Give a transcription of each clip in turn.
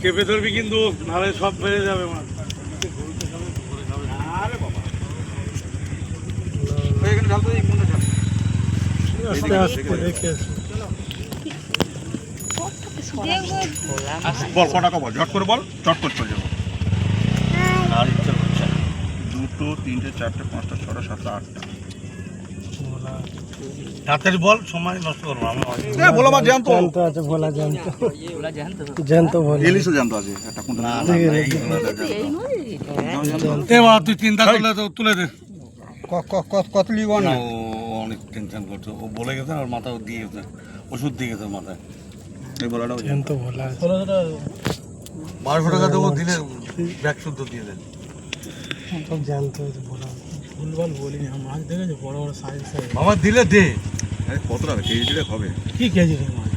চেপে ধরবি কিন্তু নাহলে সব বেড়ে যাবে মাছ। আস্তে বল ক টাকা বল ঝট করে বল চট করে চলে যাব। আর ইচ্ছা করছে দুটো তিনটে চারটে পাঁচটা ছটা সাতটা আটটা। তাড়াতাড়ি বল সময় নষ্ট করব আমরা। বলো মা জ্যান্ত। আছে ভোলা জ্যান্ত। জ্যান্ত ভোলা। ইলিশও জ্যান্ত আছে একটা কোনটা না এ বাবা তুই চিন্তা করলে তো তুলে দে। কত লিব না ও অনেক টেনশন করছে। ও বলে গেছে আর মাথা দিয়ে গেছে ওষুধ দিয়ে গেছে মাথায়। এই বলাটাও জ্যান্ত ভোলা। বারোশো টাকা দেবো দিলে ব্যাগ শুদ্ধ দিয়ে দেন। জ্যান্ত। ভুলভাল বলি না মাছ দেখেছ বড় বড় সাইজ সাইজ বাবা দিলে দে। আরে কত টাকা? কেজি দিলে হবে। কি কেজি রে মাছ?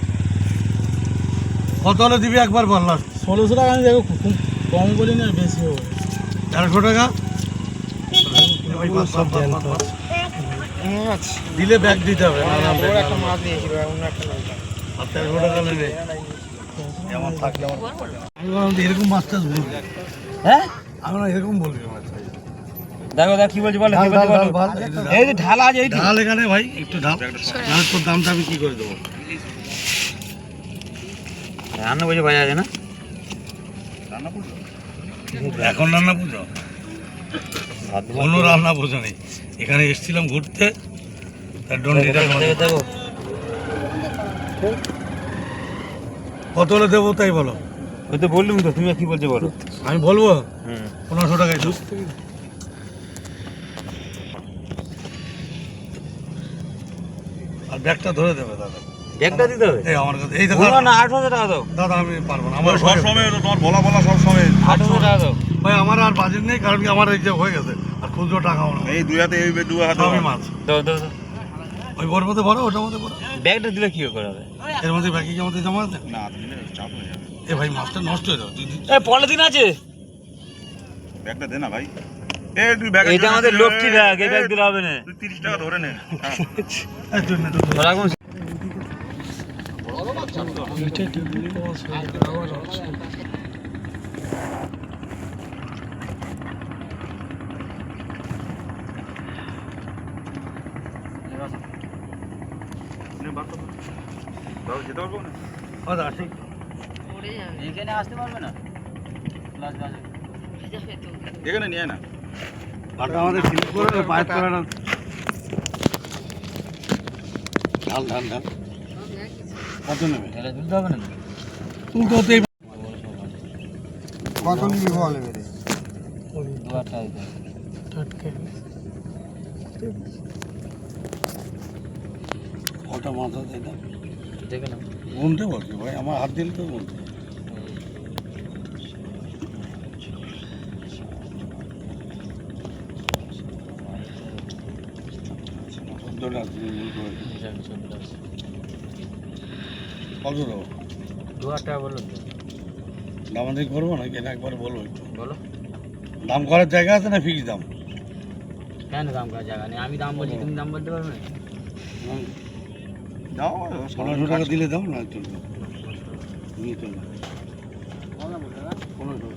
কত হলে দিবি একবার বল লাস্ট ষোলোশো টাকা আমি দেখো খুব কম বলি না বেশি হবে। তেরোশো টাকা? সব দিলে ব্যাগ দিতে হবে না না মাছ দিয়েছিল আর তেরোশো টাকা নেবে। আমার থাকলে আমার এরকম মাছ টাছ বলবি? হ্যাঁ? আমি বললাম এরকম বলবি মাছ দেখো দেখ কি বলছি বলো কি বলছি বলো। এই যে ঢালা আছে এইটি ঢাল এখানে ভাই একটু ঢাল। ঢাল তোর দামটা আমি কি করে দেবো? রান্না বলছে ভাই আছে না? রান্না এখন রান্না বুঝো কোনো রান্না বোঝো নেই এখানে এসেছিলাম ঘুরতে দেখো কত হলে দেবো তাই বলো? ওই তো বললুম তো তুমি কি বলছো বলো? আমি বলব? পনেরোশো টাকায় জুস আর ব্যাগটা ধরে দেবে দাদা। একটা দিতে হবে? এই আমার কাছে এই বলব না আঠারোশো টাকা দাও। দাদা আমি পারব না। আমার সব সময় তোমার বলা বলা সব সময় আঠারোশো টাকা দাও। ভাই আমার আর বাজেট নেই কারণ কি আমার এই যে হয়ে গেছে আর খুচরো টাকাও না। এই দুই হাতে এই দুই হাতে সবই মাছ। দাও দাও দাও। ওই ওর মধ্যে ভরো ওটার মধ্যে ভরো। ব্যাগটা দিলে কি করে হবে? এর মধ্যে ব্যাগি মধ্যে জমা আছে? না চাপ হয়ে যাবে। এ ভাই মাছটা নষ্ট হয়ে যাবে। এই পলিথিন আছে। ব্যাগটা দে না ভাই। এ এটা আমাদের লক্ষ্মী ব্যাগ এই ব্যাগ দিলে হবে না। তিরিশ টাকা ধরে নে। যেতে পারব না। এখানে আসতে পারবে না? এখানে নিয়ে আয় না। পাটা আমাদের স্লিপ করে না, পায়ের না। ঢাল ঢাল ঢাল। কত নেবে? তাহলে তুলতে হবে না তুলতে হতেই কত নিবি বল এবারে? দু হাজার টাকা দিতে কটা মাছ আছে এটা দেখে নাও। গুনতে বলছি ভাই আমার হাত দিলে তো গুনতে চোদ্দোটা আছে, কত দেবো দু হাজার টাকা বলল তো। দামাদামি করব নাকি? একবার বলব একটু। বলো। দাম করার জায়গা আছে না ফিক্স দাম? কেন দাম করার জায়গা নেই? আমি দাম বলছি তুমি দাম বলতে পারবে? না পনেরোশো টাকা দিলে দাও না। চলবে নিয়ে চলবে পনেরোশো